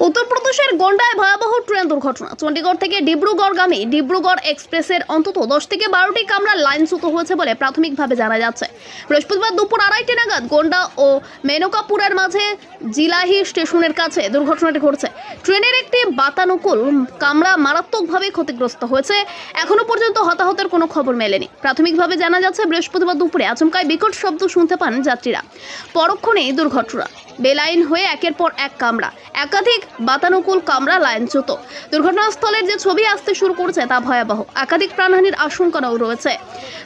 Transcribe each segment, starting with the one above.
У добро উত্তরপ্রদেশের গন্ডায় ভয়াবহ ট্রেন দুর্ঘটনা। চণ্ডীগড় থেকে ডিব্রুগড়গামী ডিব্রুগড় এক্সপ্রেসের অন্তত দশ থেকে বারোটি কামরা লাইনচ্যুত হয়েছে বলে প্রাথমিকভাবে জানা যাচ্ছে। বৃহস্পতিবার দুপুর আড়াইটে নাগাদ গন্ডা ও মেনকাপুরের মাঝে জিলাহি স্টেশনের কাছে দুর্ঘটনাটি ঘটছে। ট্রেনের একটি বাতানুকূল কামরা মারাত্মকভাবে ক্ষতিগ্রস্ত হয়েছে। এখনও পর্যন্ত হতাহতের কোনো খবর মেলেনি। প্রাথমিকভাবে জানা যাচ্ছে, বৃহস্পতিবার দুপুরে আচমকায় বিকট শব্দ শুনতে পান যাত্রীরা। পরক্ষণেই দুর্ঘটনা। বেলাইন হয়ে একের পর এক কামরা। একাধিক বাতানুকূল কামরা লাইনচ্যুত। দুর্ঘটনাস্থলের যে ছবি আসতে শুরু করছে তা ভয়াবহ। একাধিক প্রাণহানির আশঙ্কাও রয়েছে।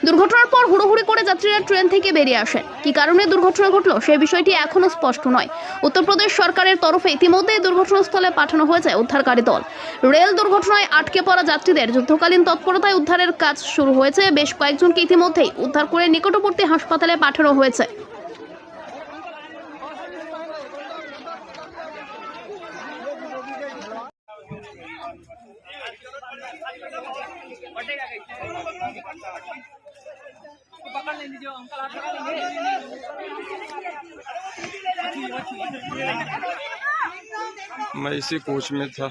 দুর্ঘটনার পর হুড়োহুড়ি করে যাত্রীরা ট্রেন থেকে বেরিয়ে আসেন। কি কারণে দুর্ঘটনা ঘটলো সেই বিষয়টি এখনও স্পষ্ট নয়। উত্তরপ্রদেশ সরকারের তরফে ইতিমধ্যেই দুর্ঘটনাস্থলে পাঠানো হয়েছে উদ্ধারকারী দল। রেল দুর্ঘটনায় আটকে পড়া যাত্রীদের যুদ্ধকালীন তৎপরতায় উদ্ধারের কাজ শুরু হয়েছে। বেশ কয়েকজনকে ইতিমধ্যেই উদ্ধার করে নিকটবর্তী হাসপাতালে পাঠানো হয়েছে। मैं इसी कोच में था।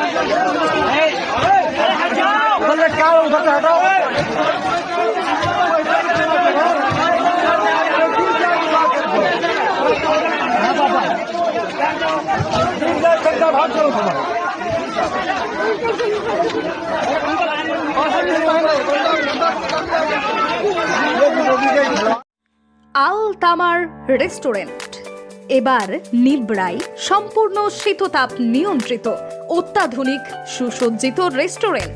আল তামার রেস্টুরেন্ট। এবার নিবড়াই সম্পূর্ণ শীততাপ নিয়ন্ত্রিত অত্যাধুনিক সুসজ্জিত রেস্টুরেন্ট।